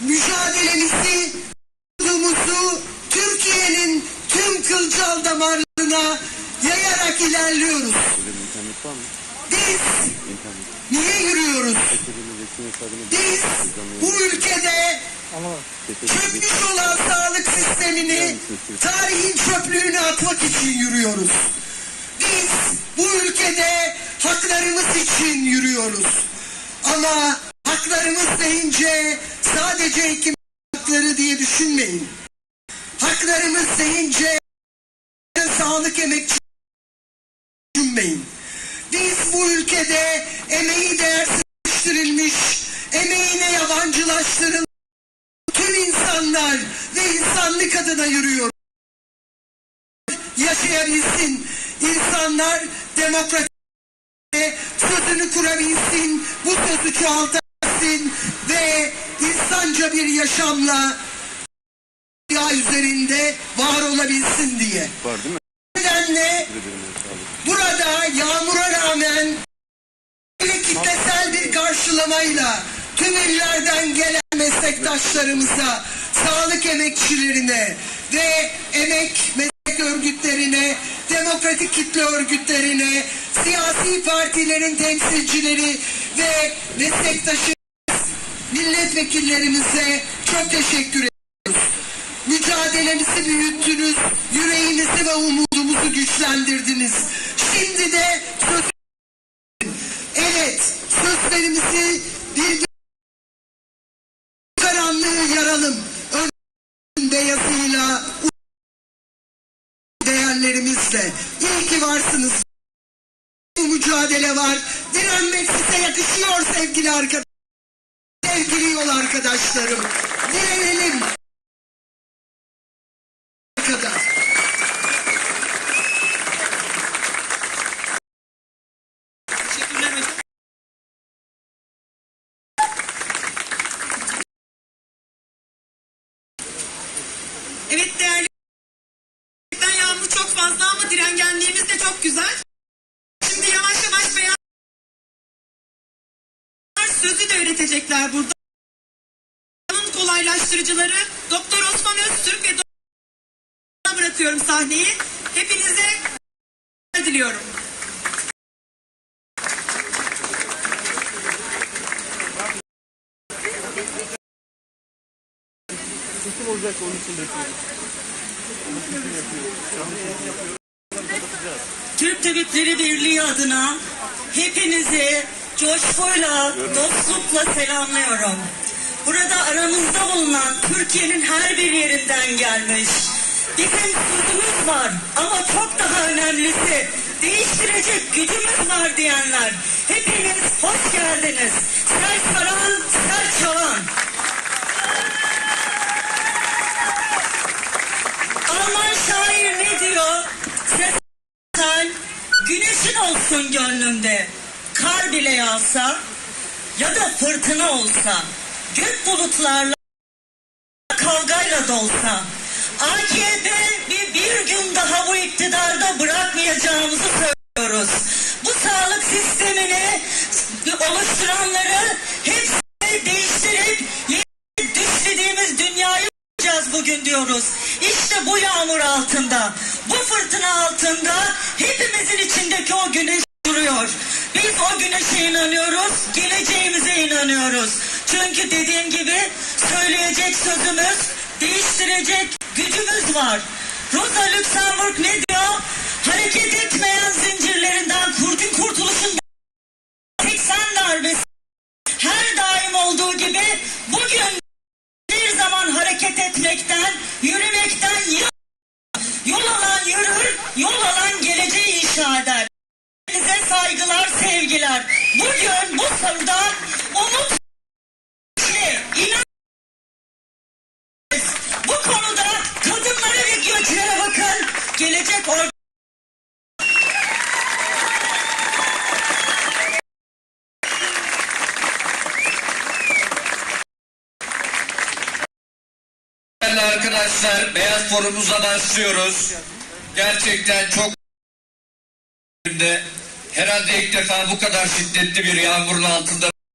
mücadelemizi, umudumuzu Türkiye'nin tüm kılcal damarlarına yayarak ilerliyoruz. Biz niye yürüyoruz? Biz bu ülkede çökmüş olan sağlık sistemini tarihin çöplüğüne atmak için yürüyoruz. Biz bu ülkede haklarımız için yürüyoruz. Ama haklarımız deyince sadece hekim hakları diye düşünmeyin. Haklarımız deyince sağlık emekçi düşünmeyin. Biz bu ülkede emeği değersizleştirilmiş, emeğine yabancılaştırılmış tüm insanlar ve insanlık adına yürüyor. Yaşayabilsin. İnsanlar demokratik sözünü kurabilsin, bu sözü çoğaltabilsin ve insanca bir yaşamla dünya üzerinde var olabilsin diye. var değil mi? Bu nedenle. Burada yağmura rağmen böyle kitlesel bir karşılamayla tüm illerden gelen meslektaşlarımıza, sağlık emekçilerine ve emek meslek örgütlerine, demokratik kitle örgütlerine, siyasi partilerin temsilcileri ve meslektaşı milletvekillerimize çok teşekkür ediyoruz. Mücadelemizi büyüttünüz, yüreğimizi ve umudumuzu güçlendirdiniz. Şimdi de söz... Evet, sözlerimizi bir karanlığı yaralım. Örneğin beyazıyla, değerlerimizle. İyi ki varsınız. Bu mücadele var. Direnmek size yakışıyor sevgili arkadaşlar. Sevgili yol arkadaşlarım. Direnelim. kadar. Evet değerli Gerçekten yağmur çok fazla ama direngenliğimiz de çok güzel. Üretecekler burada. Kanun kolaylaştırıcıları Doktor Osman Öztürk ve Doktor bırakıyorum sahneyi. Hepinize diliyorum. Seçim olacak onun için bekliyoruz. Onun için yapıyoruz. Şu an seçim yapıyoruz. Kapatacağız. Türk Tabipleri Birliği adına hepinizi coşkuyla, dostlukla selamlıyorum. Burada aramızda bulunan Türkiye'nin her bir yerinden gelmiş. Bizim sözümüz var ama çok daha önemlisi değiştirecek gücümüz var diyenler. Hepiniz hoş geldiniz. Ser saran, ser çalan. Alman şair ne diyor? Ses güneşin olsun gönlümde. Kar bile yağsa ya da fırtına olsa. Gök bulutlarla kavgayla dolsa. AKP bir, bir gün daha bu iktidarda bırakmayacağımızı söylüyoruz. Bu sağlık sistemini oluşturanları hepsini değiştirip yeni düşlediğimiz dünyayı yapacağız bugün diyoruz. İşte bu yağmur altında, bu fırtına altında hepimizin içindeki o güneş duruyor. Biz o güneşe inanıyoruz, geleceğimize inanıyoruz. Çünkü dediğim gibi söyleyecek sözümüz, değiştirecek gücümüz var. Rosa Luxemburg ne diyor? Hareket etmeyen Gelecek or Değerli arkadaşlar, Beyaz Forumumuza başlıyoruz. Gerçekten çok herhalde ilk defa bu kadar şiddetli bir yağmurun altında